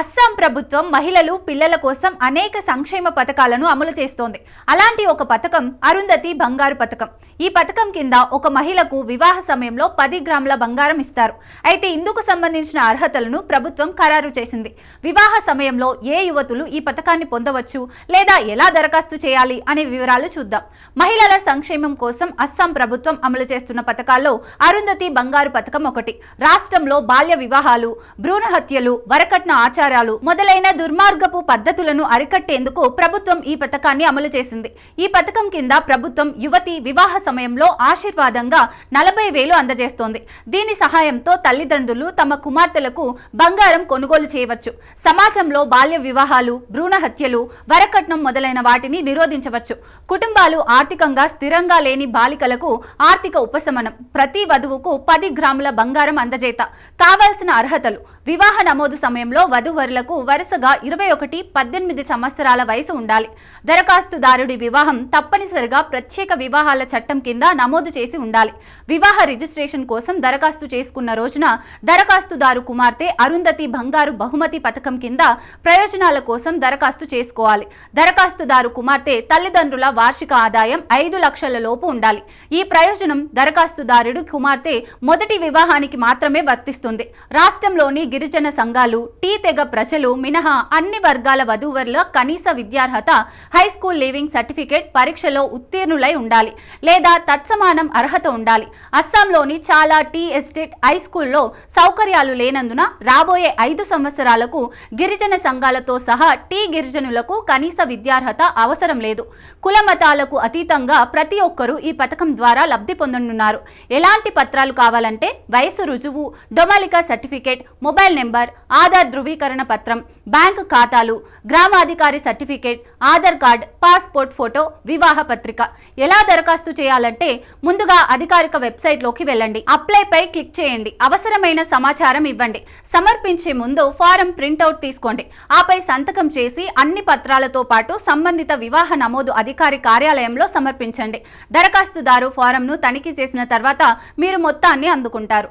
అస్సాం ప్రభుత్వం మహిళలు పిల్లల కోసం అనేక సంక్షేమ పథకాలను అమలు చేస్తోంది. అలాంటి ఒక పథకం అరుంధతి బంగారు పథకం. ఈ పథకం కింద ఒక మహిళకు వివాహ సమయంలో పది గ్రాముల బంగారం ఇస్తారు. అయితే ఇందుకు సంబంధించిన అర్హతలను ప్రభుత్వం ఖరారు చేసింది. వివాహ సమయంలో ఏ యువతులు ఈ పథకాన్ని పొందవచ్చు లేదా ఎలా దరఖాస్తు చేయాలి అనే వివరాలు చూద్దాం. మహిళల సంక్షేమం కోసం అస్సాం ప్రభుత్వం అమలు చేస్తున్న పథకాల్లో అరుంధతి బంగారు పథకం ఒకటి. రాష్ట్రంలో బాల్య వివాహాలు భ్రూణ హత్యలు వరకట్న ఆచారాలు మొదలైన దుర్మార్గపు పద్ధతులను అరికట్టేందుకు ప్రభుత్వం ఈ పథకాన్ని అమలు చేసింది. ఈ పథకం కింద ప్రభుత్వం యువతి వివాహ సమయంలో ఆశీర్వాదంగా నలభై వేలు అందజేస్తోంది. దీని సహాయంతో తల్లిదండ్రులు తమ కుమార్తెలకు బంగారం కొనుగోలు చేయవచ్చు. సమాజంలో బాల్య వివాహాలు భ్రూణ హత్యలు వరకట్నం మొదలైన వాటిని నిరోధించవచ్చు. కుటుంబాలు ఆర్థికంగా స్థిరంగా లేని బాలికలకు ఆర్థిక ఉపశమనం. ప్రతి వధువుకు పది గ్రాముల బంగారం అందజేత. కావాల్సిన అర్హతలు. వివాహ నమోదు సమయంలో వధువరులకు వరుసగా ఇరవై ఒకటి పద్దెనిమిది సంవత్సరాల వయసు ఉండాలి. దరఖాస్తుదారుడి వివాహం తప్పనిసరిగా ప్రత్యేక వివాహాల చట్టం కింద నమోదు చేసి ఉండాలి. వివాహ రిజిస్ట్రేషన్ కోసం దరఖాస్తు చేసుకున్న రోజున దరఖాస్తుదారు కుమార్తె అరుంధతి బంగారు బహుమతి పథకం కింద ప్రయోజనాల కోసం దరఖాస్తు చేసుకోవాలి. దరఖాస్తుదారు కుమార్తె తల్లిదండ్రుల వార్షిక ఆదాయం ఐదు లక్షల లోపు ఉండాలి. ఈ ప్రయోజనం దరఖాస్తుదారుడు కుమార్తె మొదటి వివాహానికి మాత్రమే వర్తిస్తుంది. రాష్ట్రంలోని గిరిజన సంఘాలు టీ తెగ ప్రజలు మినహా అన్ని వర్గాల వధూవరుల కనీస విద్యార్హత హై స్కూల్ లీవింగ్ సర్టిఫికేట్ పరీక్షలో ఉత్తీర్ణులై ఉండాలి లేదా తత్సమానం అర్హత ఉండాలి. అస్సాంలోని చాలా టీ ఎస్టేట్ హై స్కూల్లో సౌకర్యాలు లేనందున రాబోయే ఐదు సంవత్సరాలకు గిరిజన సంఘాలతో సహా టీ గిరిజనులకు కనీస విద్యార్హత అవసరం లేదు. కుల మతాలకు అతీతంగా ప్రతి ఒక్కరూ ఈ పథకం ద్వారా లబ్ధి పొందనున్నారు. ఎలాంటి పత్రాలు కావాలంటే వయసు రుజువు domicile certificate mobile number Aadhaar ధృవీకరణ పత్రం బ్యాంకు ఖాతాలు గ్రామాధికారి certificate Aadhaar card passport photo వివాహ పత్రిక. ఎలా దరఖాస్తు చేయాలంటే ముందుగా అధికారిక వెబ్సైట్లోకి వెళ్ళండి. అప్లై పై క్లిక్ చేయండి. అవసరమైన సమాచారం ఇవ్వండి. సమర్పించే ముందు ఫారం ప్రింట్అవుట్ తీసుకోండి. ఆపై సంతకం చేసి అన్ని పత్రాలతో పాటు సంబంధిత వివాహ నమోదు అధికారి కార్యాలయంలో సమర్పించండి. దరఖాస్తుదారు ఫారంను తనిఖీ చేసిన తర్వాత మీరు మొత్తాన్ని అందుకుంటారు.